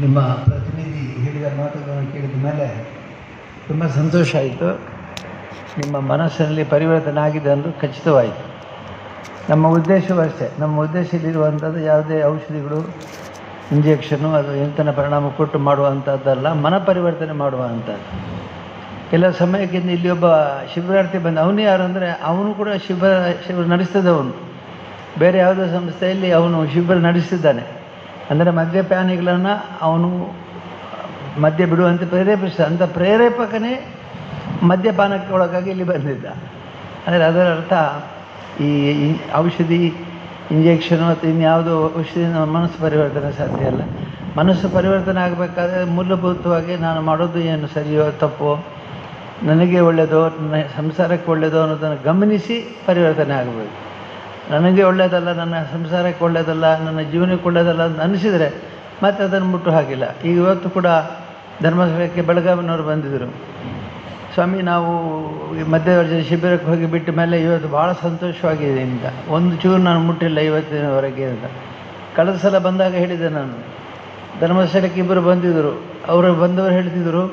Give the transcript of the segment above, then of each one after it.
ನಿಮ್ಮ ಪ್ರತಿನಿಧಿ ಹೇಳಿದ ಮಾತುಗಳನ್ನು ಕೇಳಿದ ಮೇಲೆ ತುಂಬ ಸಂತೋಷ ಆಯಿತು. ನಿಮ್ಮ ಮನಸ್ಸಿನಲ್ಲಿ ಪರಿವರ್ತನೆ ಆಗಿದೆ ಎಂದು ಖಚಿತವಾಯಿತು. ನಮ್ಮ ಉದ್ದೇಶವೂ ಅಷ್ಟೇ. ನಮ್ಮ ಉದ್ದೇಶದಲ್ಲಿರುವಂಥದ್ದು ಯಾವುದೇ ಔಷಧಿಗಳು, ಇಂಜೆಕ್ಷನು, ಅದು ಎಂತನ ಪರಿಣಾಮ ಕೊಟ್ಟು ಮಾಡುವಂಥದ್ದಲ್ಲ, ಮನ ಪರಿವರ್ತನೆ ಮಾಡುವಂಥದ್ದು. ಕೆಲವು ಸಮಯಕ್ಕಿಂತ ಇಲ್ಲಿ ಒಬ್ಬ ಶಿಬಿರಾರ್ಥಿ ಬಂದ. ಅವನು ಯಾರು ಅಂದರೆ, ಅವನು ಕೂಡ ಶಿಬಿರ ಶಿಬಿರ ನಡೆಸ್ತಿದ್ದವನು ಬೇರೆ ಯಾವುದೋ ಸಂಸ್ಥೆಯಲ್ಲಿ ಅವನು ಶಿಬಿರ ನಡೆಸ್ತಿದ್ದಾನೆ ಅಂದರೆ ಮದ್ಯಪಾನಿಗಳನ್ನು ಅವನು ಮದ್ಯ ಬಿಡುವಂತೆ ಪ್ರೇರೇಪಿಸ ಅಂಥ ಪ್ರೇರೇಪಕನೇ ಮದ್ಯಪಾನಕ್ಕೆ ಒಳಗಾಗಿ ಇಲ್ಲಿ ಬಂದಿದ್ದ. ಅಂದರೆ ಅದರ ಅರ್ಥ ಈ ಔಷಧಿ ಇಂಜೆಕ್ಷನು ಅಥವಾ ಇನ್ಯಾವುದೋ ಔಷಧಿಯಿಂದ ಮನಸ್ಸು ಪರಿವರ್ತನೆ ಸಾಧ್ಯ ಅಲ್ಲ ಮನಸ್ಸು ಪರಿವರ್ತನೆ ಆಗಬೇಕಾದ್ರೆ ಮೂಲಭೂತವಾಗಿ ನಾನು ಮಾಡೋದು ಏನು, ಸರಿಯೋ ತಪ್ಪೋ, ನನಗೆ ಒಳ್ಳೆಯದೋ, ನನ್ನ ಸಂಸಾರಕ್ಕೆ ಒಳ್ಳೆಯದೋ ಅನ್ನೋದನ್ನು ಗಮನಿಸಿ ಪರಿವರ್ತನೆ ಆಗಬೇಕು. ನನಗೆ ಒಳ್ಳೆಯದಲ್ಲ ನನ್ನ ಸಂಸಾರಕ್ಕೆ ಒಳ್ಳೆಯದಲ್ಲ ನನ್ನ ಜೀವನಕ್ಕೆ ಒಳ್ಳೆಯದಲ್ಲ ಅಂತ ಅನಿಸಿದರೆ ಮತ್ತೆ ಅದನ್ನು ಮುಟ್ಟು ಹಾಕಿಲ್ಲ. ಈಗ ಇವತ್ತು ಕೂಡ ಧರ್ಮಸ್ಥಳಕ್ಕೆ ಬೆಳಗಾವಿನವರು ಬಂದಿದ್ದರು ಸ್ವಾಮಿ, ನಾವು ಈ ಮಧ್ಯವರ್ಜ ಶಿಬಿರಕ್ಕೆ ಹೋಗಿ ಬಿಟ್ಟ ಮೇಲೆ ಇವತ್ತು ಭಾಳ ಸಂತೋಷವಾಗಿದೆ ಅಂತ ಒಂದು ಚೂರು ನಾನು ಮುಟ್ಟಿಲ್ಲ ಇವತ್ತಿನವರೆಗೆ ಅಂತ. ಕಳೆದ ಸಲ ಬಂದಾಗ ಹೇಳಿದೆ ನಾನು. ಧರ್ಮಸ್ಥಳಕ್ಕೆ ಇಬ್ಬರು ಬಂದಿದ್ದರು ಅವರು ಬಂದವರು ಹೇಳ್ತಿದ್ರು,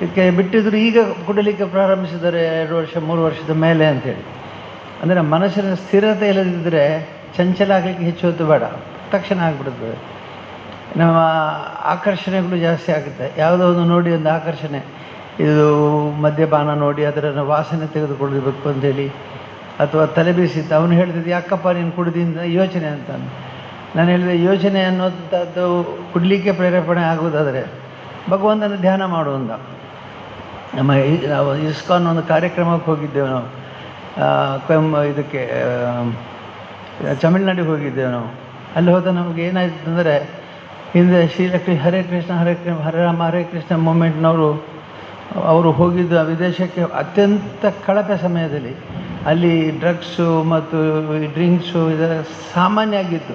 ಇದಕ್ಕೆ ಬಿಟ್ಟಿದ್ರು, ಈಗ ಕುಡಲಿಕ್ಕೆ ಪ್ರಾರಂಭಿಸಿದ್ದಾರೆ ಎರಡು ವರ್ಷ, ಮೂರು ವರ್ಷದ ಮೇಲೆ ಅಂತೇಳಿ ಅಂದರೆ ಮನಸ್ಸಿನ ಸ್ಥಿರತೆ ಇಲ್ಲದಿದ್ದರೆ ಚಂಚಲ ಆಗಲಿಕ್ಕೆ ಹೆಚ್ಚು ಹೊತ್ತು ಬೇಡ. ತಕ್ಷಣ ಆಗಿಬಿಡುತ್ತದೆ. ನಮ್ಮ ಆಕರ್ಷಣೆಗಳು ಜಾಸ್ತಿ ಆಗುತ್ತೆ. ಯಾವುದೋ ಒಂದು ನೋಡಿ ಒಂದು ಆಕರ್ಷಣೆ. ಇದು ಮದ್ಯಪಾನ ನೋಡಿ ಅದರ ವಾಸನೆ ತೆಗೆದುಕೊಳ್ಳಬೇಕು ಅಂತೇಳಿ ಅಥವಾ ತಲೆ ಬೀಸಿತ್ತು ಅವನು ಹೇಳ್ತಿದ್ದೆ, ಯಾಕಪ್ಪ ನೀನು ಕುಡಿದಿಂದ ಯೋಚನೆ ಅಂತ. ನಾನು ಹೇಳಿದೆ, ಯೋಚನೆ ಅನ್ನೋಂಥದ್ದು ಕುಡಲಿಕ್ಕೆ ಪ್ರೇರೇಪಣೆ ಆಗುವುದಾದರೆ ಭಗವಂತನ ಧ್ಯಾನ ಮಾಡುವಂತ ನಮ್ಮ ಇಸ್ಕಾನ್ ಒಂದು ಕಾರ್ಯಕ್ರಮಕ್ಕೆ ಹೋಗಿದ್ದೇವೆ ನಾವು. ಕೊಯಂಬ ಇದಕ್ಕೆ ತಮಿಳ್ನಾಡಿಗೆ ಹೋಗಿದ್ದೆವು ನಾವು. ಅಲ್ಲಿ ಹೋದ ನಮಗೆ ಏನಾಯಿತು ಅಂದರೆ, ಹಿಂದೆ ಶ್ರೀಲಕ್ಷ್ಮಿ ಹರೇ ಕೃಷ್ಣ ಹರೇ ಕೃಷ್ಣ, ಹರೇ ರಾಮ, ಹರೇ ಕೃಷ್ಣ ಮೂಮೆಂಟ್ನವರು, ಅವರು ಹೋಗಿದ್ದ ವಿದೇಶಕ್ಕೆ ಅತ್ಯಂತ ಕಳಪೆ ಸಮಯದಲ್ಲಿ ಅಲ್ಲಿ ಡ್ರಗ್ಸು ಮತ್ತು ಡ್ರಿಂಕ್ಸು ಇದರ ಸಾಮಾನ್ಯ ಆಗಿತ್ತು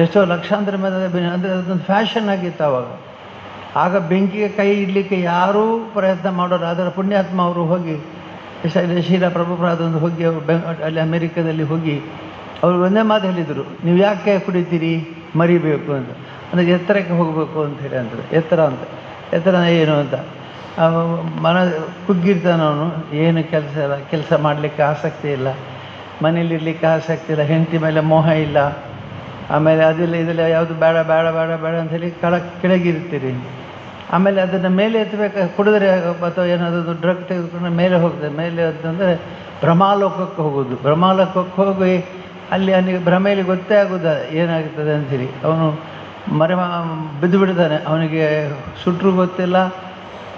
ಎಷ್ಟೋ ಲಕ್ಷಾಂತರ ಮೇಲೆ ಅಂದರೆ ಅದೊಂದು ಫ್ಯಾಷನ್ ಆಗಿತ್ತು ಆವಾಗ. ಆಗ ಬೆಂಕಿಗೆ ಕೈ ಇಡಲಿಕ್ಕೆ ಯಾರೂ ಪ್ರಯತ್ನ ಮಾಡೋರು, ಅದರ ಪುಣ್ಯಾತ್ಮ ಅವರು ಹೋಗಿ ಶೀಲ ಪ್ರಭುಪ್ರಾದ ಒಂದು ಹೋಗಿ ಅವರು ಅಲ್ಲಿ ಅಮೆರಿಕದಲ್ಲಿ ಹೋಗಿ ಅವರು ಒಂದೇ ಮಾತು ಹೇಳಿದರು ನೀವು ಯಾಕೆ ಕುಡಿತೀರಿ? ಮರಿಬೇಕು ಅಂತ. ಅಂದರೆ ಎತ್ತರಕ್ಕೆ ಹೋಗಬೇಕು ಅಂತ ಹೇಳಿ ಅಂತಾರೆ ಎತ್ತರ ಅಂತ. ಎತ್ತರ ಏನು ಅಂತ? ಮನ ಕುಗ್ಗಿರ್ತಾನೆ ಅವನು. ಏನು ಕೆಲಸ ಇಲ್ಲ, ಕೆಲಸ ಮಾಡಲಿಕ್ಕೆ ಆಸಕ್ತಿ ಇಲ್ಲ. ಮನೇಲಿರ್ಲಿಕ್ಕೆ ಆಸಕ್ತಿ ಇಲ್ಲ. ಹೆಂಡತಿ ಮೇಲೆ ಮೋಹ ಇಲ್ಲ. ಆಮೇಲೆ ಅದಿಲ್ಲ, ಇದೆಲ್ಲ, ಯಾವುದು ಬೇಡ ಬೇಡ ಬೇಡ ಬೇಡ ಅಂತ ಹೇಳಿ ಕಳ ಕೆಳಗಿರ್ತೀರಿ. ಆಮೇಲೆ ಅದನ್ನು ಮೇಲೆ ಎತ್ತಬೇಕು, ಕುಡಿದ್ರೆ ಅಥವಾ ಏನಾದರೂ ಡ್ರಗ್ ತೆಗೆದುಕೊಂಡು ಮೇಲೆ ಹೋಗ್ತದೆ. ಮೇಲೆ ಅಂತಂದರೆ ಭ್ರಮಾಲೋಕಕ್ಕೆ ಹೋಗೋದು. ಭ್ರಮಾಲೋಕಕ್ಕೆ ಹೋಗಿ ಅಲ್ಲಿ ಅವನಿಗೆ ಭ್ರಮೆಯಲ್ಲಿ ಗೊತ್ತೇ ಆಗೋದ ಏನಾಗ್ತದೆ ಅಂತೀರಿ? ಅವನು ಮರೆ ಬಿದ್ದು ಬಿಡ್ತಾನೆ. ಅವನಿಗೆ ಸುಟ್ಟರು ಗೊತ್ತಿಲ್ಲ,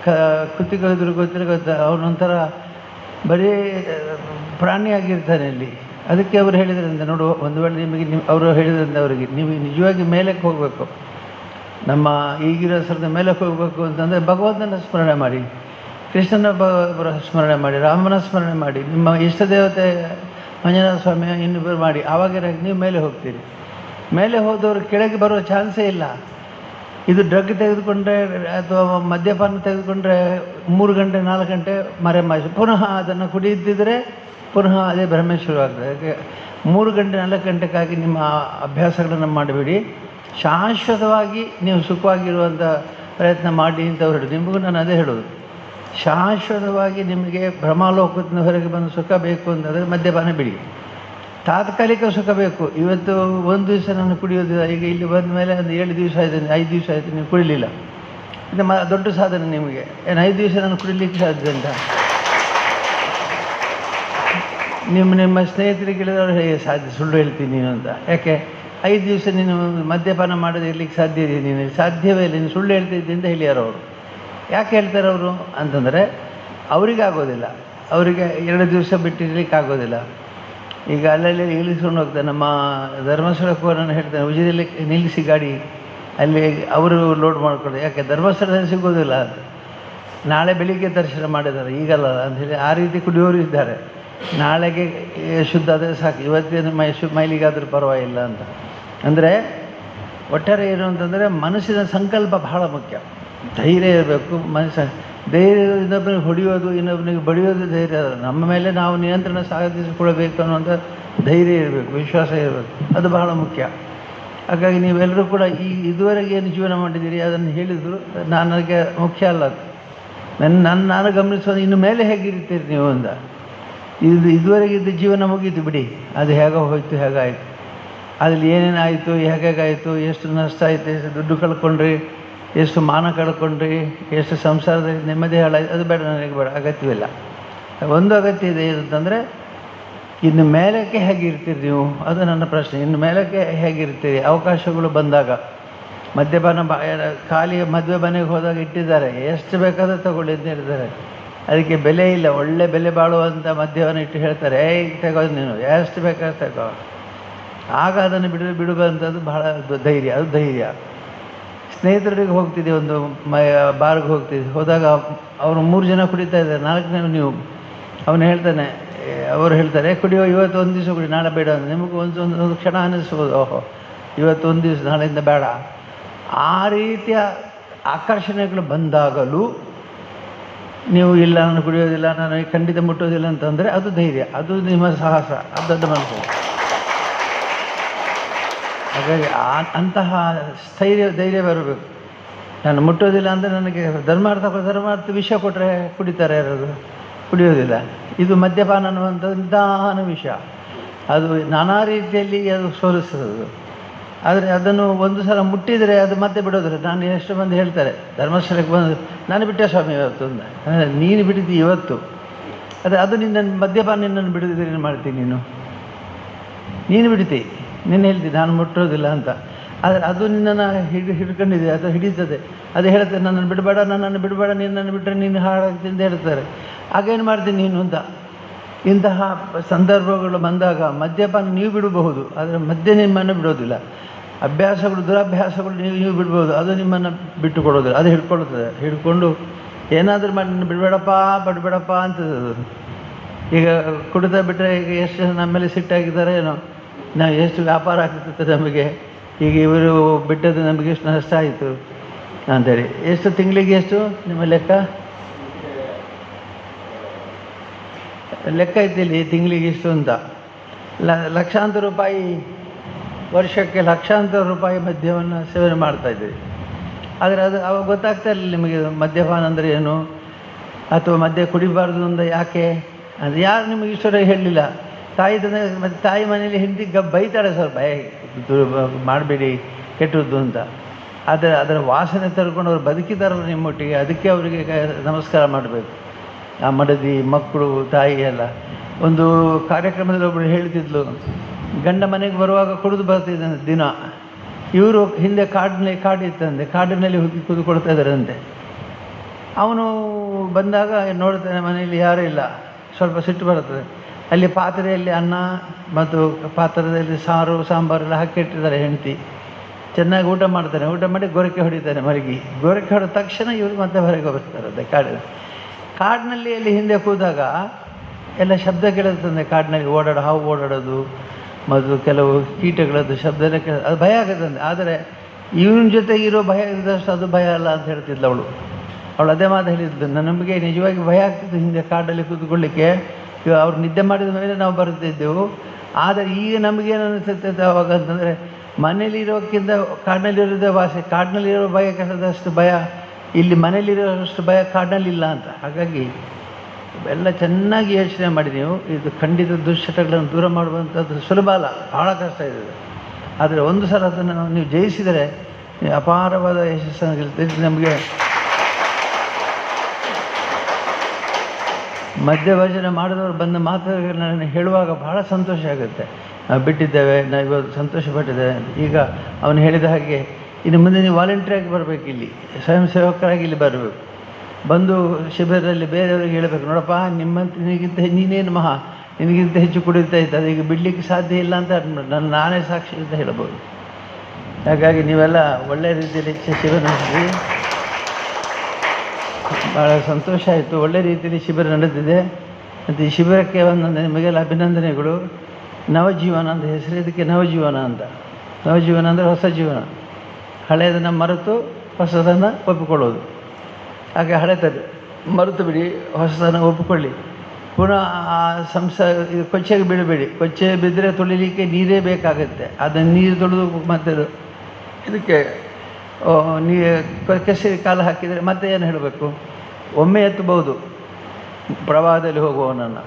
ಕ ಕುತ್ತಿಗಳಿದ್ರು ಗೊತ್ತಿಲ್ಲ, ಗೊತ್ತ? ಅವನೊಂಥರ ಬರೀ, ಪ್ರಾಣಿಯಾಗಿರ್ತಾನೆ ಅಲ್ಲಿ. ಅದಕ್ಕೆ ಅವರು ಹೇಳಿದ್ರಿಂದ ನೋಡು, ಒಂದು ವೇಳೆ ನಿಮಗೆ ನಿಮ್ಮ ಅವರು ಹೇಳಿದ್ರಿಂದ ಅವರಿಗೆ, ನೀವು ನಿಜವಾಗಿ ಮೇಲಕ್ಕೆ ಹೋಗಬೇಕು. ನಮ್ಮ ಈಗಿರೋ ಸರದ ಮೇಲೆ ಹೋಗಬೇಕು ಅಂತಂದರೆ ಭಗವಂತನ ಸ್ಮರಣೆ ಮಾಡಿ, ಕೃಷ್ಣನ ಸ್ಮರಣೆ ಮಾಡಿ, ರಾಮನ ಸ್ಮರಣೆ ಮಾಡಿ, ನಿಮ್ಮ ಇಷ್ಟ ದೇವತೆ ಮಂಜುನಾಥ ಸ್ವಾಮಿ ಇನ್ನಿಬ್ಬರು ಮಾಡಿ ಆವಾಗ ನೀವು ಮೇಲೆ ಹೋಗ್ತೀರಿ. ಮೇಲೆ ಹೋದವರು ಕೆಳಗೆ ಬರುವ ಚಾನ್ಸೇ ಇಲ್ಲ. ಇದು ಡ್ರಗ್ ತೆಗೆದುಕೊಂಡ್ರೆ ಅಥವಾ ಮದ್ಯಪಾನ ತೆಗೆದುಕೊಂಡ್ರೆ ಮೂರು ಗಂಟೆ, ನಾಲ್ಕು ಗಂಟೆ ಮರೆ ಮಾಸಿ ಪುನಃ ಅದನ್ನು ಕುಡಿಯುತ್ತಿದ್ದರೆ ಪುನಃ ಅದೇ ಭ್ರಮೆ ಶುರುವಾಗ್ತದೆ. ಮೂರು ಗಂಟೆ, ನಾಲ್ಕು ಗಂಟೆಗಾಗಿ ನಿಮ್ಮ ಅಭ್ಯಾಸಗಳನ್ನು ಮಾಡಬೇಡಿ. ಶಾಶ್ವತವಾಗಿ ನೀವು ಸುಖವಾಗಿರುವಂಥ ಪ್ರಯತ್ನ ಮಾಡಿ ಅಂತ ಅವ್ರು ಹೇಳೋದು ನಿಮಗೂ ನಾನು ಅದೇ ಹೇಳೋದು ಶಾಶ್ವತವಾಗಿ ನಿಮಗೆ ಭ್ರಮಾಲೋಕದಿಂದ ಹೊರಗೆ ಬಂದು ಸುಖ ಬೇಕು ಅಂತಂದರೆ ಮದ್ಯಪಾನ ಬಿಡಿ. ತಾತ್ಕಾಲಿಕ ಸುಖ ಬೇಕು. ಇವತ್ತು ಒಂದು ದಿವಸ ನಾನು ಕುಡಿಯೋದಿಲ್ಲ ಈಗ ಇಲ್ಲಿ ಬಂದ ಮೇಲೆ ಒಂದು ಏಳು ದಿವಸ ಆಯಿತು ಐದು ದಿವಸ ಆಯಿತು ನೀವು ಕುಡಿಲಿಲ್ಲ. ಇದು ಮ ದೊಡ್ಡ ಸಾಧನೆ ನಿಮಗೆ. ಏನು ಐದು ದಿವಸ ನಾನು ಕುಡಿಲಿಕ್ಕೆ ಸಾಧ್ಯ ಅಂತ? ನಿಮ್ಮ ನಿಮ್ಮ ಸ್ನೇಹಿತರಿಗೆ ಕೇಳಿದವರು ಹೇಗೆ ಸಾಧ್ಯ? ಸುಳ್ಳು ಹೇಳ್ತೀನಿ ನೀನು ಅಂತ. ಯಾಕೆ? ಐದು ದಿವಸ ನೀನು ಮದ್ಯಪಾನ ಮಾಡದೆ ಇರ್ಲಿಕ್ಕೆ ಸಾಧ್ಯ ಇದೆ ನೀನು? ಸಾಧ್ಯವೇ ಇಲ್ಲ. ನೀನು ಸುಳ್ಳು ಹೇಳ್ತಿದ್ದೆ ಅಂತ ಹೇಳ್ಯಾರ ಅವರು. ಯಾಕೆ ಹೇಳ್ತಾರೆ ಅವರು? ಅಂತಂದರೆ ಅವರಿಗಾಗೋದಿಲ್ಲ. ಅವರಿಗೆ ಎರಡು ದಿವಸ ಬಿಟ್ಟಿರ್ಲಿಕ್ಕೆ ಆಗೋದಿಲ್ಲ. ಈಗ ಅಲ್ಲಲ್ಲಿ ನಿಲ್ಲಿಸ್ಕೊಂಡು ಹೋಗ್ತಾರೆ. ನಮ್ಮ ಧರ್ಮಸ್ಥಳ ಕೋರನ್ನು ಹೇಳ್ತಾರೆ. ಉಜಿರಲ್ಲಿ ನಿಲ್ಲಿಸಿ ಗಾಡಿ. ಅಲ್ಲಿ ಅವರು ಲೋಡ್ ಮಾಡಿಕೊಂಡು ಯಾಕೆ? ಧರ್ಮಸ್ಥಳದಲ್ಲಿ ಸಿಗೋದಿಲ್ಲ ನಾಳೆ ಬೆಳಿಗ್ಗೆ ದರ್ಶನ ಮಾಡಿದ್ದಾರೆ. ಈಗಲ್ಲ ಅಂಥೇಳಿ ಆ ರೀತಿ ಕುಡಿಯೋರು ಇದ್ದಾರೆ. ನಾಳೆಗೆ ಶುದ್ಧ ಆದರೆ ಸಾಕು. ಇವತ್ತೇನು ಮೈ ಶು ಮೈಲಿಗಾದರೂ ಪರವಾಗಿಲ್ಲ ಅಂತ. ಅಂದರೆ ಒಟ್ಟಾರೆ ಏನು ಅಂತಂದರೆ ಮನಸ್ಸಿನ ಸಂಕಲ್ಪ ಬಹಳ ಮುಖ್ಯ. ಧೈರ್ಯ ಇರಬೇಕು, ಮನಸ್ಸು ಧೈರ್ಯ ಇನ್ನೊಬ್ಬನಿಗೆ ಹೊಡೆಯೋದು, ಇನ್ನೊಬ್ಬನಿಗೆ ಬಡಿಯೋದು ಧೈರ್ಯ ನಮ್ಮ ಮೇಲೆ ನಾವು ನಿಯಂತ್ರಣ ಸಾಧಿಸಿಕೊಳ್ಬೇಕು ಅನ್ನುವಂಥ ಧೈರ್ಯ ಇರಬೇಕು, ವಿಶ್ವಾಸ ಇರಬೇಕು. ಅದು ಬಹಳ ಮುಖ್ಯ. ಹಾಗಾಗಿ ನೀವೆಲ್ಲರೂ ಕೂಡ ಈ ಇದುವರೆಗೆ ಏನು ಜೀವನ ಮಾಡಿದ್ದೀರಿ, ಅದನ್ನು ಹೇಳಿದರು. ನನಗೆ ಮುಖ್ಯ ಅಲ್ಲ ಅದು. ನನ್ನ ನನ್ನ ನಾನು ಗಮನಿಸೋದು ಇನ್ನು ಮೇಲೆ ಹೇಗಿರ್ತೀರಿ ನೀವು ಅಂತ. ಇದು ಇದುವರೆಗೆ ಇದ್ದ ಜೀವನ ಮುಗೀತು ಬಿಡಿ. ಅದು ಹೇಗೋ ಹೋಯ್ತು, ಹೇಗಾಯಿತು. ಅದ್ರಲ್ಲಿ ಏನೇನಾಯಿತು ಹೇಗಾಯಿತು ಎಷ್ಟು ನಷ್ಟ ಆಯಿತು, ಎಷ್ಟು ದುಡ್ಡು ಕಳ್ಕೊಂಡ್ರಿ, ಎಷ್ಟು ಮಾನ ಕಳ್ಕೊಂಡ್ರಿ, ಎಷ್ಟು ಸಂಸಾರದಲ್ಲಿ ನೆಮ್ಮದಿ ಹಾಳಾಯ್ತು, ಅದು ಬೇಡ, ನನಗೆ ಬೇಡ, ಅಗತ್ಯವಿಲ್ಲ. ಒಂದು ಅಗತ್ಯ ಇದೆ ಅಂತಂದರೆ ಇನ್ನು ಮೇಲಕ್ಕೆ ಹೇಗಿರ್ತೀರಿ ನೀವು? ಅದು ನನ್ನ ಪ್ರಶ್ನೆ. ಇನ್ನು ಮೇಲಕ್ಕೆ ಹೇಗಿರ್ತೀರಿ? ಅವಕಾಶಗಳು ಬಂದಾಗ, ಮದ್ಯಪಾನ ಖಾಲಿ ಮದುವೆ ಮನೆಗೆ ಹೋದಾಗ ಇಟ್ಟಿದ್ದಾರೆ. ಎಷ್ಟು ಬೇಕಾದರೂ ತಗೊಳ್ಳಿ ಅಂತ ಹೇಳ್ತಾರೆ ಅದಕ್ಕೆ ಬೆಲೆ ಇಲ್ಲ. ಒಳ್ಳೆ ಬೆಲೆ ಬಾಳುವಂಥ ಮದ್ಯವನ್ನು ಇಟ್ಟು ಹೇಳ್ತಾರೆ. ಏಯ್ ತಗೋದು ನೀನು. ಎಷ್ಟು ಬೇಕಾದ್ರೆ ತಗೋ. ಆಗ ಅದನ್ನು ಬಿಡು ಬಿಡುವಂಥದ್ದು ಬಹಳ ಧೈರ್ಯ, ಅದು ಧೈರ್ಯ. ಸ್ನೇಹಿತರಿಗೆ ಹೋಗ್ತಿದ್ದೆ ಒಂದು ಮ, ಬಾರ್ಗೆ ಹೋಗ್ತಿದ್ದೆ. ಹೋದಾಗ ಅವರು ಮೂರು ಜನ ಕುಡಿತಾ ಇದ್ದಾರೆ. ನಾಲ್ಕನೇ ನೀವು. ಅವನು ಹೇಳ್ತಾನೆ ಅವರು ಹೇಳ್ತಾರೆ ಕುಡಿಯೋ, ಇವತ್ತು ಒಂದು ದಿವಸ ಕುಡಿ, ನಾಳೆ ಬೇಡ ಅಂತ. ನಿಮಗೆ ಒಂದು ಒಂದು ಕ್ಷಣ ಅನ್ನಿಸ್ಬೋದು. ಓಹೋ, ಇವತ್ತು ಒಂದು ದಿವಸ, ನಾಳೆಯಿಂದ ಬೇಡ. ಆ ರೀತಿಯ ಆಕರ್ಷಣೆಗಳು ಬಂದಾಗಲೂ ನೀವು, ಇಲ್ಲ, ನಾನು ಕುಡಿಯೋದಿಲ್ಲ, ನಾನು ಖಂಡಿತ ಮುಟ್ಟೋದಿಲ್ಲ ಅಂತಂದರೆ ಅದು ಧೈರ್ಯ, ಅದು ನಿಮ್ಮ ಸಾಹಸ, ಅದು ದೊಡ್ಡ ಹಾಗಾಗಿ ಆ ಅಂತಹ ಸ್ಥೈರ್ಯ, ಧೈರ್ಯ ಬರಬೇಕು. ನಾನು ಮುಟ್ಟೋದಿಲ್ಲ ಅಂದರೆ ನನಗೆ ಧರ್ಮಾರ್ಥ ಧರ್ಮಾರ್ಥ ವಿಷ ಕೊಟ್ಟರೆ ಕುಡಿತಾರೆ ಇರೋದು ಕುಡಿಯೋದಿಲ್ಲ. ಇದು ಮದ್ಯಪಾನ ಅನ್ನುವಂಥ ನಿಧಾನ ವಿಷ. ಅದು ನಾನಾ ರೀತಿಯಲ್ಲಿ ಅದು ಸೋಲಿಸ್ತದೆ. ಆದರೆ ಅದನ್ನು ಒಂದು ಸಲ ಮುಟ್ಟಿದರೆ ಅದು ಮತ್ತೆ ಬಿಡೋದ್ರೆ ನಾನು ಎಷ್ಟು ಮಂದಿ ಹೇಳ್ತಾರೆ, ಧರ್ಮಸ್ಥಳಕ್ಕೆ ಬಂದು, ನಾನು ಬಿಟ್ಟೆ ಸ್ವಾಮಿ ಇವತ್ತು ಅಂದ ನೀನು ಬಿಡಿದ್ದು ಇವತ್ತು. ಅದೇ ಅದು ನಿನ್ನ ಮದ್ಯಪಾನ ನಿನ್ನನ್ನು ಬಿಡಿದ್ರೆ ಏನು ಮಾಡ್ತೀನಿ ನೀನು? ನೀನು ಬಿಡ್ತಿ. ನಿನ್ನ ಹೇಳ್ತೀನಿ ನಾನು ಮುಟ್ಟೋದಿಲ್ಲ ಅಂತ. ಆದರೆ ಅದು ನಿನ್ನನ್ನು ಹಿಡಿ, ಹಿಡ್ಕೊಂಡಿದೆ, ಅದು ಹಿಡಿತದೆ. ಅದು ಹೇಳುತ್ತೆ ನನ್ನನ್ನು ಬಿಡಬೇಡ ನನ್ನನ್ನು ಬಿಡಬೇಡ ನಿನ್ನನ್ನು ಬಿಟ್ಟರೆ ನೀನು ಹಾಳಾಗ್ತೀನಿ ಅಂತ ಹೇಳ್ತಾರೆ. ಆಗೇನು ಮಾಡ್ತೀನಿ ನೀನು ಅಂತ. ಇಂತಹ ಸಂದರ್ಭಗಳು ಬಂದಾಗ ಮದ್ಯಪಾನ ನೀವು ಬಿಡಬಹುದು, ಆದರೆ ಮದ್ಯ ನಿಮ್ಮನ್ನು ಬಿಡೋದಿಲ್ಲ. ಅಭ್ಯಾಸಗಳು, ದುರಭ್ಯಾಸಗಳು ನೀವು ನೀವು ಬಿಡ್ಬೋದು, ಅದು ನಿಮ್ಮನ್ನು ಬಿಟ್ಟು ಕೊಡೋದಿಲ್ಲ ಅದು ಹಿಡ್ಕೊಳ್ಳುತ್ತದೆ. ಹಿಡ್ಕೊಂಡು ಏನಾದರೂ ಮಾಡಿ ಬಿಡಬೇಡಪ್ಪ ಬಿಡಬೇಡಪ್ಪ ಅಂತ ಈಗ ಕುಡಿತಾ ಬಿಟ್ಟರೆ ಈಗ ಎಷ್ಟು ನಮ್ಮ ಮೇಲೆ ಸಿಟ್ಟಾಗಿದ್ದಾರೆ ಏನೋ. ನಾವು ಎಷ್ಟು ವ್ಯಾಪಾರ ಆಗ್ತಿತ್ತು ನಮಗೆ. ಈಗ ಇವರು ಬಿಟ್ಟದ್ದು ನಮಗೆ ಎಷ್ಟು ನಷ್ಟ ಆಯಿತು ಅಂತೇಳಿ. ಎಷ್ಟು ತಿಂಗಳಿಗೆ ಎಷ್ಟು ನಿಮ್ಮ ಲೆಕ್ಕ? ಲೆಕ್ಕ ಇದ್ದಿಲ್ಲಿ ತಿಂಗಳಿಗೆ ಇಷ್ಟು ಅಂತ. ಲಕ್ಷಾಂತರ ರೂಪಾಯಿ, ವರ್ಷಕ್ಕೆ ಲಕ್ಷಾಂತರ ರೂಪಾಯಿ ಮದ್ಯವನ್ನು ಸೇವನೆ ಮಾಡ್ತಾ ಇದ್ದೀವಿ. ಆದರೆ ಅದು ಅವಾಗ ಗೊತ್ತಾಗ್ತಾ ಇರಲಿಲ್ಲ ನಿಮಗೆ ಮದ್ಯಪಾನ ಅಂದರೆ ಏನು? ಅಥವಾ ಮದ್ಯ ಕುಡಿಬಾರ್ದು ಅಂತ ಯಾಕೆ? ಅದು ಯಾರು ನಿಮಗೆ ಈಶ್ವರ ಹೇಳಲಿಲ್ಲ ತಾಯಿ ತಂದೆ, ಮತ್ತು ತಾಯಿ ಮನೇಲಿ ಹೆಂಡತಿ ಗ ಬೈತಾರೆ ಸ್ವಲ್ಪ ಭಯ ಮಾಡಬೇಡಿ, ಕೆಟ್ಟದ್ದು ಅಂತ. ಆದರೆ ಅದರ ವಾಸನೆ ತರ್ಕೊಂಡು ಅವ್ರು ಬದುಕಿದಾರಲ್ಲ ನಿಮ್ಮೊಟ್ಟಿಗೆ, ಅದಕ್ಕೆ ಅವರಿಗೆ ನಮಸ್ಕಾರ ಮಾಡಬೇಕು. ಆ ಮಡದಿ, ಮಕ್ಕಳು, ತಾಯಿ ಎಲ್ಲ. ಒಂದು ಕಾರ್ಯಕ್ರಮದಲ್ಲಿ ಒಬ್ಬರು ಹೇಳ್ತಿದ್ಲು, ಗಂಡ ಮನೆಗೆ ಬರುವಾಗ ಕುಡಿದು ಬರ್ತಿದ್ದಂತೆ ದಿನ. ಇವರು ಹಿಂದೆ ಕಾಡಿನಲ್ಲಿ ಕಾಡಿತ್ತಂತೆ ಕಾಡಿನಲ್ಲಿ ಹೋಗಿ ಕುದುಕೊಳ್ತಾ ಇದ್ದಾರಂತೆ. ಅವನು ಬಂದಾಗ ನೋಡ್ತಾನೆ ಮನೆಯಲ್ಲಿ ಯಾರೂ ಇಲ್ಲ, ಸ್ವಲ್ಪ ಸಿಟ್ಟು ಬರ್ತದೆ. ಅಲ್ಲಿ ಪಾತ್ರೆಯಲ್ಲಿ ಅನ್ನ ಮತ್ತು ಪಾತ್ರದಲ್ಲಿ ಸಾರು, ಸಾಂಬಾರು ಎಲ್ಲ ಹಾಕಿಟ್ಟಿದ್ದಾರೆ ಹೆಂಡತಿ. ಚೆನ್ನಾಗಿ ಊಟ ಮಾಡ್ತಾನೆ. ಊಟ ಮಾಡಿ ಗೊರಕೆ ಹೊಡಿತಾನೆ ಮರಗಿ ಗೊರಕೆ ಹೊಡೆದ ತಕ್ಷಣ ಇವರು ಮತ್ತೆ ಹೊರಗೆ ಬರ್ತಾರೆ ಕಾಡಿನ. ಕಾಡಿನಲ್ಲಿ ಅಲ್ಲಿ ಹಿಂದೆ ಕೂದಾಗ ಎಲ್ಲ ಶಬ್ದ ಕೇಳುತ್ತಂದೆ ಕಾಡಿನಲ್ಲಿ ಓಡಾಡೋ, ಹಾವು ಓಡಾಡೋದು ಮತ್ತು ಕೆಲವು ಕೀಟಗಳದ್ದು ಶಬ್ದ ಎಲ್ಲ ಕೇಳ ಅದು ಭಯ ಆಗುತ್ತಂತೆ. ಆದರೆ ಇವನ ಜೊತೆ ಇರೋ ಭಯ ಇದ್ದಷ್ಟು ಅದು ಭಯ ಅಲ್ಲ ಅಂತ ಹೇಳ್ತಿದ್ಲು ಅವಳು. ಅವಳು ಅದೇ ಮಾತು ಹೇಳಿದ್ದು ನಮಗೆ ನಿಜವಾಗಿ ಭಯ ಆಗ್ತಿತ್ತು ಹಿಂದೆ ಕಾಡಲ್ಲಿ ಕೂತ್ಕೊಳ್ಳಿಕ್ಕೆ. ಅವ್ರು ನಿದ್ದೆ ಮಾಡಿದ ಮೇಲೆ ನಾವು ಬರುತ್ತಿದ್ದೆವು. ಆದರೆ ಈಗ ನಮಗೇನು ಅನಿಸುತ್ತೆ ಅವಾಗ ಅಂತಂದರೆ, ಮನೇಲಿರೋಕ್ಕಿಂತ ಕಾಡಿನಲ್ಲಿರೋದೇ ಭಾಷೆ, ಕಾಡಿನಲ್ಲಿರೋ ಭಯ ಕೆಲಸದಷ್ಟು ಭಯ, ಇಲ್ಲಿ ಮನೇಲಿರೋಷ್ಟು ಭಯ ಕಾಡಿನಲ್ಲಿಲ್ಲ ಅಂತ. ಹಾಗಾಗಿ ಎಲ್ಲ ಚೆನ್ನಾಗಿ ಯೋಚನೆ ಮಾಡಿ ನೀವು. ಇದು ಖಂಡಿತ ದುಶ್ಚಟಗಳನ್ನು ದೂರ ಮಾಡುವಂಥದ್ದು ಸುಲಭ ಅಲ್ಲ ಭಾಳ ಕಷ್ಟ ಇದೆ ಆದರೆ ಒಂದು ಸಲ ಅದನ್ನು ನೀವು ಜಯಿಸಿದರೆ ಅಪಾರವಾದ ಯಶಸ್ಸನ್ನು ಗೆಲ್ತೀರಿ. ನಮಗೆ ಮದ್ಯಭಜನೆ ಮಾಡಿದವರು ಬಂದ ನನಗೆ ಹೇಳುವಾಗ ಬಹಳ ಸಂತೋಷ ಆಗುತ್ತೆ. ನಾವು ಬಿಟ್ಟಿದ್ದೇವೆ, ನಾವು ಇವತ್ತು ಸಂತೋಷ ಪಟ್ಟಿದ್ದೇವೆ ಈಗ ಅವನು ಹೇಳಿದ ಹಾಗೆ, ಇನ್ನು ಮುಂದೆ ನೀವು ವಾಲಂಟಿಯರಾಗಿ ಬರಬೇಕು ಇಲ್ಲಿ, ಸ್ವಯಂ ಸೇವಕರಾಗಿ ಇಲ್ಲಿ ಬರಬೇಕು. ಬಂದು ಶಿಬಿರದಲ್ಲಿ ಬೇರೆಯವರಿಗೆ ಹೇಳಬೇಕು, ನೋಡಪ್ಪ, ನಿಮ್ಮಂತ, ನಿನಗಿಂತ ನೀನೇನು ಮಹಾ, ನಿನಗಿಂತ ಹೆಚ್ಚು ಕುಡಿತಾ ಇತ್ತು ಅದೀಗ ಬಿಡಲಿಕ್ಕೆ ಸಾಧ್ಯ ಇಲ್ಲ ಅಂತ ನನ್ನ ನಾನೇ ಸಾಕ್ಷಿ ಅಂತ ಹೇಳ್ಬೋದು. ಹಾಗಾಗಿ ನೀವೆಲ್ಲ ಒಳ್ಳೆಯ ರೀತಿಯಲ್ಲಿ ಶಿಬಿರ ನಡೆಸಿದ್ರಿ ಭಾಳ ಸಂತೋಷ ಆಯಿತು. ಒಳ್ಳೆ ರೀತಿಯಲ್ಲಿ ಶಿಬಿರ ನಡೆದಿದೆ. ಮತ್ತು ಈ ಶಿಬಿರಕ್ಕೆ ಒಂದೊಂದು ನಿಮಗೆಲ್ಲ ಅಭಿನಂದನೆಗಳು. ನವಜೀವನ ಅಂತ ಹೆಸರು, ಇದಕ್ಕೆ ನವಜೀವನ ಅಂತ. ನವಜೀವನ ಅಂದರೆ ಹೊಸ ಜೀವನ. ಹಳೆಯದನ್ನು ಮರೆತು ಹೊಸದನ್ನು ಒಪ್ಪಿಕೊಳ್ಳೋದು. ಹಾಗೆ ಹಳೆತದ್ದು ಮರೆತು ಬಿಡಿ, ಹೊಸದನ್ನು ಒಪ್ಪಿಕೊಳ್ಳಿ. ಪುನಃ ಆ ಸಂಸಾರ ಇದು ಕೊಚ್ಚೆಗೆ ಬೀಳಬೇಡಿ. ಕೊಚ್ಚೆ ಬಿದ್ದರೆ ತೊಳಿಲಿಕ್ಕೆ ನೀರೇ ಬೇಕಾಗುತ್ತೆ. ಅದನ್ನು ನೀರು ತೊಳೆದು ಮತ್ತೆ ಇದಕ್ಕೆ ನೀ ಕೆಸರಿ ಕಾಲು ಹಾಕಿದರೆ ಮತ್ತೆ ಏನು ಹೇಳಬೇಕು? ಒಮ್ಮೆ ಎತ್ತಬಹುದು ಪ್ರವಾಹದಲ್ಲಿ ಹೋಗುವವನನ್ನು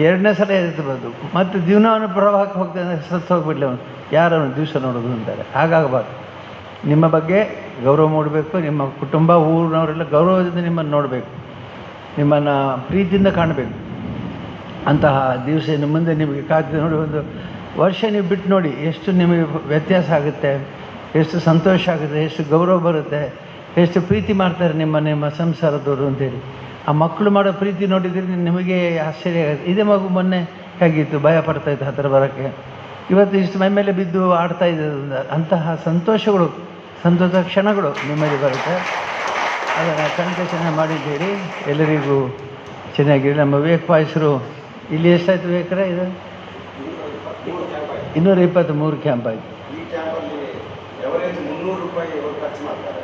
ಎರಡನೇ ಸಲ ಎತ್ತಬಹುದು ಮತ್ತು ಅವನು ಪ್ರವಾಹಕ್ಕೆ ಹೋಗ್ತಾನೆ ಸತ್ತು ಹೋಗ್ಬಿಡ್ಲಿ ಅವನು. ಯಾರನ್ನು ದಿವಸ ನೋಡೋದು ಅಂತಾರೆ. ಹಾಗಾಗಬಾರ್ದು. ನಿಮ್ಮ ಬಗ್ಗೆ ಗೌರವ ಮೂಡಬೇಕು. ನಿಮ್ಮ ಕುಟುಂಬ, ಊರಿನವರೆಲ್ಲ ಗೌರವದಿಂದ ನಿಮ್ಮನ್ನು ನೋಡಬೇಕು. ನಿಮ್ಮನ್ನು ಪ್ರೀತಿಯಿಂದ ಕಾಣಬೇಕು. ಅಂತಹ ದಿವಸ ಮುಂದೆ ನಿಮಗೆ ಕಾದು ನೋಡಿ ಒಂದು ವರ್ಷ ನೀವು ಬಿಟ್ಟು ನೋಡಿ ಎಷ್ಟು ನಿಮಗೆ ವ್ಯತ್ಯಾಸ ಆಗುತ್ತೆ. ಎಷ್ಟು ಸಂತೋಷ ಆಗುತ್ತೆ, ಎಷ್ಟು ಗೌರವ ಬರುತ್ತೆ, ಎಷ್ಟು ಪ್ರೀತಿ ಮಾಡ್ತಾರೆ ನಿಮ್ಮ ನಿಮ್ಮ ಸಂಸಾರದವರು ಅಂತೇಳಿ. ಆ ಮಕ್ಕಳು ಮಾಡೋ ಪ್ರೀತಿ ನೋಡಿದರೆ ನಿಮಗೆ ಆಶ್ಚರ್ಯ ಆಗುತ್ತೆ. ಇದೇ ಮಗು ಮೊನ್ನೆ ಹೇಗಿತ್ತು, ಭಯ ಪಡ್ತಾ ಇತ್ತು ಹತ್ತಿರ ಬರೋಕ್ಕೆ. ಇವತ್ತು ಇಷ್ಟು ಮೈ ಮೇಲೆ ಬಿದ್ದು ಆಡ್ತಾ ಇದ್ದ ಅಂತಹ ಸಂತೋಷಗಳು ಸಂತೋಷ ಕ್ಷಣಗಳು ನಿಮ್ಮಲ್ಲಿ ಬರುತ್ತೆ. ಅದನ್ನು ಚೆನ್ನಾಗಿ ಮಾಡಿದ್ದೀರಿ. ಎಲ್ಲರಿಗೂ ಚೆನ್ನಾಗಿರಿ ನಮ್ಮ ವಿವೇಕ್ ಪಾಯಸರು, ಇಲ್ಲಿ ಎಷ್ಟಾಯ್ತು ವಿವೇಕ್ರೆ ಇದು? ಇನ್ನೂರ ಇಪ್ಪತ್ತ್ಮೂರು ಕ್ಯಾಂಪ್ ಆಯಿತು. ಮುನ್ನೂರು ರೂಪಾಯಿ ಇವರು ಖರ್ಚು ಮಾಡ್ತಾರೆ.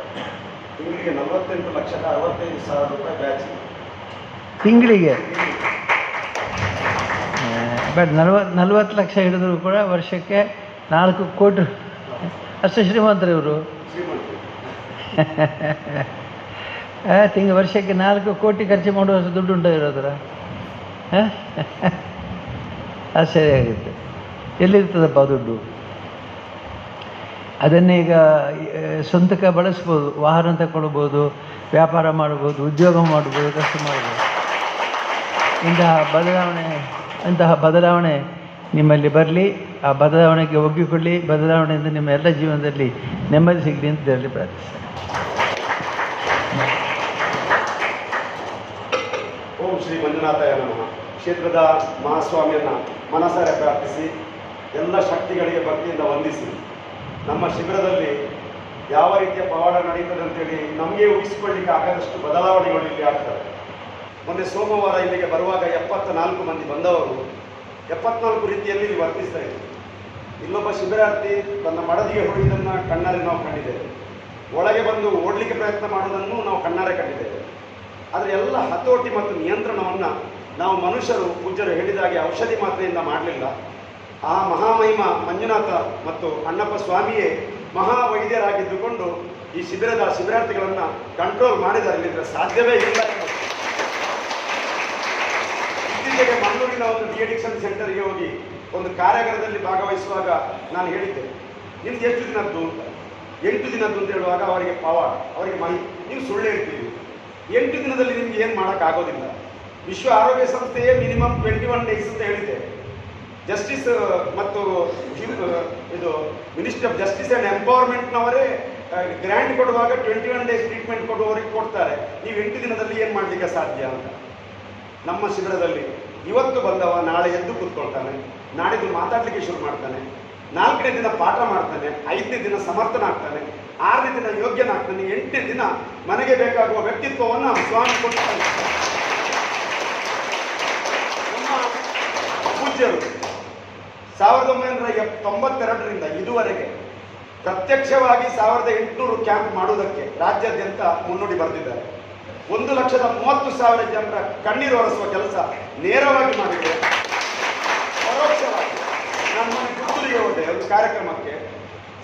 ತಿಂಗಳಿಗೆ ನಲವತ್ತೆಂಟು ಲಕ್ಷದ ಅರವತ್ತೈದು ಸಾವಿರ ರೂಪಾಯಿ ಬ್ಯಾಚ್. ತಿಂಗಳಿಗೆ? ಬಟ್ ನಲ್ವತ್ತು ನಲ್ವತ್ತು ಲಕ್ಷ ಹಿಡಿದ್ರು ಕೂಡ ವರ್ಷಕ್ಕೆ ನಾಲ್ಕು ಕೋಟಿ ಅಷ್ಟು ಶ್ರೀಮಂತರು ಇವರು. ತಿಂಗ ವರ್ಷಕ್ಕೆ ನಾಲ್ಕು ಕೋಟಿ ಖರ್ಚು ಮಾಡುವಷ್ಟು ದುಡ್ಡು ಉಂಟು ಇರೋದ್ರ ಅದು ಆಗುತ್ತೆ. ಎಲ್ಲಿರ್ತದಪ್ಪ ದುಡ್ಡು? ಅದನ್ನೇ ಈಗ ಸ್ವಂತಕ್ಕೆ ಬಳಸ್ಬೋದು, ವಾಹನ ತಗೊಳ್ಬೋದು, ವ್ಯಾಪಾರ ಮಾಡ್ಬೋದು, ಉದ್ಯೋಗ ಮಾಡ್ಬೋದು, ಕಷ್ಟ ಮಾಡ್ಬೋದು. ಇಂತಹ ಬದಲಾವಣೆ, ಅಂತಹ ಬದಲಾವಣೆ ನಿಮ್ಮಲ್ಲಿ ಬರಲಿ, ಆ ಬದಲಾವಣೆಗೆ ಒಗ್ಗಿಕೊಳ್ಳಿ, ಬದಲಾವಣೆಯಿಂದ ನಿಮ್ಮ ಎಲ್ಲ ಜೀವನದಲ್ಲಿ ನೆಮ್ಮದಿ ಸಿಗಲಿ ಅಂತ ಹೇಳಿ ಪ್ರಾರ್ಥಿಸ್ತೇನೆ. ಓಂ ಶ್ರೀ ಮಂಜುನಾಥಯ ನಮಃ. ಕ್ಷೇತ್ರದ ಮಹಾಸ್ವಾಮಿಯನ್ನು ಮನಸಾರೆ ಪ್ರಾರ್ಥಿಸಿ, ಎಲ್ಲ ಶಕ್ತಿಗಳಿಗೆ ಭಕ್ತಿಯಿಂದ ವಂದಿಸಿ. ನಮ್ಮ ಶಿಬಿರದಲ್ಲಿ ಯಾವ ರೀತಿಯ ಪವಾಡ ನಡೀತದೆ ಅಂತೇಳಿ ನಮಗೆ ಉಳಿಸಿಕೊಳ್ಳಿಕ್ಕೆ ಆಗದಷ್ಟು ಬದಲಾವಣೆಗಳು ಇಲ್ಲಿ ಆಗ್ತವೆ. ಮೊನ್ನೆ ಸೋಮವಾರ ಇಲ್ಲಿಗೆ ಬರುವಾಗ ಎಪ್ಪತ್ತ ನಾಲ್ಕು ಮಂದಿ ಬಂದವರು, ಎಪ್ಪತ್ನಾಲ್ಕು ರೀತಿಯಲ್ಲಿ ಇಲ್ಲಿ ವರ್ತಿಸ್ತಾ ಇದ್ರು ಇಲ್ಲೊಬ್ಬ ಶಿಬಿರಾರ್ಥಿ ತನ್ನ ಮಡದಿಗೆ ಹೊಡೆಯುವುದನ್ನು ಕಣ್ಣಾರೆ ನಾವು ಕಂಡಿದ್ದೇವೆ. ಒಳಗೆ ಬಂದು ಓಡಲಿಕ್ಕೆ ಪ್ರಯತ್ನ ಮಾಡುವುದನ್ನು ನಾವು ಕಣ್ಣಾರೆ ಕಂಡಿದ್ದೇವೆ. ಆದರೆ ಎಲ್ಲ ಹತೋಟಿ ಮತ್ತು ನಿಯಂತ್ರಣವನ್ನು ನಾವು ಮನುಷ್ಯರು, ಪೂಜ್ಯರು ಹೇಳಿದಾಗೆ ಔಷಧಿ ಮಾತ್ರೆಯಿಂದ ಮಾಡಲಿಲ್ಲ. ಆ ಮಹಾಮಹಿಮ ಮಂಜುನಾಥ ಮತ್ತು ಅಣ್ಣಪ್ಪ ಸ್ವಾಮಿಯೇ ಮಹಾವೈದ್ಯರಾಗಿದ್ದುಕೊಂಡು ಈ ಶಿಬಿರದ ಶಿಬಿರಾರ್ಥಿಗಳನ್ನು ಕಂಟ್ರೋಲ್ ಮಾಡಿದ್ದಾರೆ ಇಲ್ಲಿದ್ರೆ ಸಾಧ್ಯವೇ ಇಲ್ಲ. ಇತ್ತೀಚೆಗೆ ಮಂಗಳೂರಿನ ಒಂದು ಡಿ ಅಡಿಕ್ಷನ್ ಸೆಂಟರ್ಗೆ ಹೋಗಿ ಒಂದು ಕಾರ್ಯಾಗಾರದಲ್ಲಿ ಭಾಗವಹಿಸುವಾಗ ನಾನು ಹೇಳಿದ್ದೆ, ನಿಮ್ದು ಎಷ್ಟು ದಿನದ್ದು ಅಂತ. ಎಂಟು ದಿನದ್ದು ಅಂತ ಹೇಳುವಾಗ ಅವರಿಗೆ ಪವಾಡ ಅವರಿಗೆ ಮಹಿ ನೀವು ಸುಳ್ಳು ಹೇಳ್ತೀವಿ ಎಂಟು ದಿನದಲ್ಲಿ ನಿಮ್ಗೆ ಏನು ಮಾಡೋಕ್ಕಾಗೋದಿಲ್ಲ. ವಿಶ್ವ ಆರೋಗ್ಯ ಸಂಸ್ಥೆಯೇ ಮಿನಿಮಮ್ ಟ್ವೆಂಟಿ ಒನ್ ಡೇಸ್ ಅಂತ ಹೇಳಿದೆ ಜಸ್ಟಿಸ್ ಮತ್ತು ಇದು ಮಿನಿಸ್ಟ್ರಿ ಆಫ್ ಜಸ್ಟಿಸ್ ಆ್ಯಂಡ್ ಎಂಪವರ್ಮೆಂಟ್ನವರೇ ಗ್ರ್ಯಾಂಟ್ ಕೊಡುವಾಗ ಟ್ವೆಂಟಿ ಒನ್ ಡೇಸ್ ಟ್ರೀಟ್ಮೆಂಟ್ ಕೊಡುವವರಿಗೆ ಕೊಡ್ತಾರೆ. ನೀವು ಎಂಟು ದಿನದಲ್ಲಿ ಏನು ಮಾಡಲಿಕ್ಕೆ ಸಾಧ್ಯ ಅಂತ? ನಮ್ಮ ಶಿಬಿರದಲ್ಲಿ ಇವತ್ತು ಬಂದವ ನಾಳೆ ಎದ್ದು ಕೂತ್ಕೊಳ್ತಾನೆ, ನಾಡಿದ್ದು ಮಾತಾಡಲಿಕ್ಕೆ ಶುರು ಮಾಡ್ತಾನೆ, ನಾಲ್ಕನೇ ದಿನ ಪಾಠ ಮಾಡ್ತಾನೆ, ಐದನೇ ದಿನ ಸಮರ್ಥನಾಗ್ತಾನೆ ಆರನೇ ದಿನ ಯೋಗ್ಯನಾಗ್ತಾನೆ, ಎಂಟನೇ ದಿನ ಮನೆಗೆ ಬೇಕಾಗುವ ವ್ಯಕ್ತಿತ್ವವನ್ನು ಸ್ವಾಮಿ ಕೊಡ್ತಾನೆ. ನಮ್ಮ ಪೂಜ್ಯರು. ಸಾವಿರದ ಒಂಬೈನೂರ ತೊಂಬತ್ತೆರಡರಿಂದ ಇದುವರೆಗೆ ಪ್ರತ್ಯಕ್ಷವಾಗಿ ಸಾವಿರದ ಎಂಟುನೂರು ಕ್ಯಾಂಪ್ ಮಾಡುವುದಕ್ಕೆ ರಾಜ್ಯಾದ್ಯಂತ ಮುನ್ನುಡಿ ಬರೆದಿದ್ದಾರೆ. ಒಂದು ಲಕ್ಷದ ಮೂವತ್ತು ಸಾವಿರ ಜನರ ಕಣ್ಣೀರು ಒರೆಸುವ ಕೆಲಸ ನೇರವಾಗಿ ಮಾಡಿದೆ. ಪರೋಕ್ಷವಾಗಿ ನಾನು ಪುತ್ತೂರಿಗೆ ಹೋದೆ ಒಂದು ಕಾರ್ಯಕ್ರಮಕ್ಕೆ.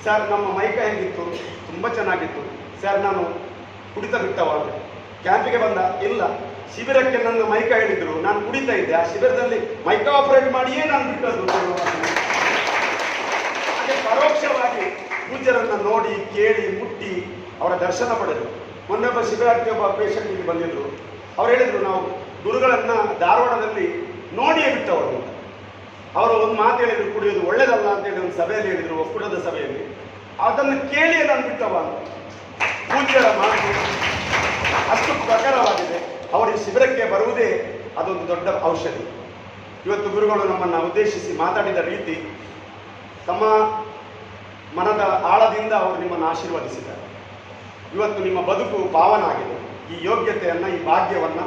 ಸರ್, ನಮ್ಮ ಮೈಕ ಹೇಗಿತ್ತು? ತುಂಬ ಚೆನ್ನಾಗಿತ್ತು. ಸರ್, ನಾನು ಕುಡಿತ ಬಿಟ್ಟವಾಗ. ಕ್ಯಾಂಪಿಗೆ ಬಂದ? ಇಲ್ಲ. ಶಿಬಿರಕ್ಕೆ ನನ್ನ ಮೈಕ ಹೇಳಿದ್ರು ನಾನು ಕುಡಿತಾ ಇದ್ದೆ. ಆ ಶಿಬಿರದಲ್ಲಿ ಮೈಕ ಆಪರೇಟ್ ಮಾಡಿಯೇ ನಾನು ಬಿಟ್ಟದ್ದು. ಹಾಗೆ ಪರೋಕ್ಷವಾಗಿ ಪೂಜ್ಯರನ್ನ ನೋಡಿ, ಕೇಳಿ, ಮುಟ್ಟಿ ಅವರ ದರ್ಶನ ಪಡೆದು ಮೊನ್ನೊಬ್ಬ ಶಿಬಿರಾರ್ಥಿ ಒಬ್ಬ ಪೇಷಂಟ್ ಇಲ್ಲಿ ಬಂದಿದ್ರು. ಅವ್ರು ಹೇಳಿದರು, ನಾವು ಗುರುಗಳನ್ನು ಧಾರವಾಡದಲ್ಲಿ ನೋಡಿಯೇ ಬಿಟ್ಟವರು ಅವರು ಒಂದು ಮಾತು ಹೇಳಿದ್ರು, ಕುಡಿಯೋದು ಒಳ್ಳೇದಲ್ಲ ಅಂತ ಹೇಳಿ ಒಂದು ಸಭೆಯಲ್ಲಿ ಹೇಳಿದರು, ಒಕ್ಕೂಟದ ಸಭೆಯಲ್ಲಿ. ಅದನ್ನು ಕೇಳಿ ನಾನು ಬಿಟ್ಟವ ಪೂಜ್ಯರ ಮಾತು ಅಷ್ಟು ಪ್ರಕಾರವಾಗಿದೆ ಅವರು ಈ ಶಿಬಿರಕ್ಕೆ ಬರುವುದೇ ಅದೊಂದು ದೊಡ್ಡ ಔಷಧಿ. ಇವತ್ತು ಗುರುಗಳು ನಮ್ಮನ್ನು ಉದ್ದೇಶಿಸಿ ಮಾತಾಡಿದ ರೀತಿ ತಮ್ಮ ಮನದ ಆಳದಿಂದ ಅವರು ನಿಮ್ಮನ್ನು ಆಶೀರ್ವದಿಸಿದ್ದಾರೆ. ಇವತ್ತು ನಿಮ್ಮ ಬದುಕು ಪಾವನಾಗಿದೆ ಈ ಯೋಗ್ಯತೆಯನ್ನು, ಈ ಭಾಗ್ಯವನ್ನು,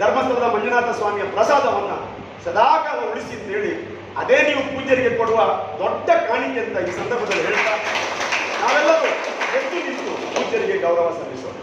ಧರ್ಮಸ್ಥಳದ ಮಂಜುನಾಥ ಸ್ವಾಮಿಯ ಪ್ರಸಾದವನ್ನು ಸದಾಕಾಲ ಉಳಿಸಿ ಹೇಳಿ, ಅದೇ ನೀವು ಪೂಜ್ಯರಿಗೆ ಕೊಡುವ ದೊಡ್ಡ ಕಾಣಿಕೆ ಅಂತ ಈ ಸಂದರ್ಭದಲ್ಲಿ ಹೇಳ್ತಾ ನಾವೆಲ್ಲರೂ ಎದ್ದು ನಿಂತು ಪೂಜ್ಯರಿಗೆ ಗೌರವ ಸಲ್ಲಿಸೋಣ.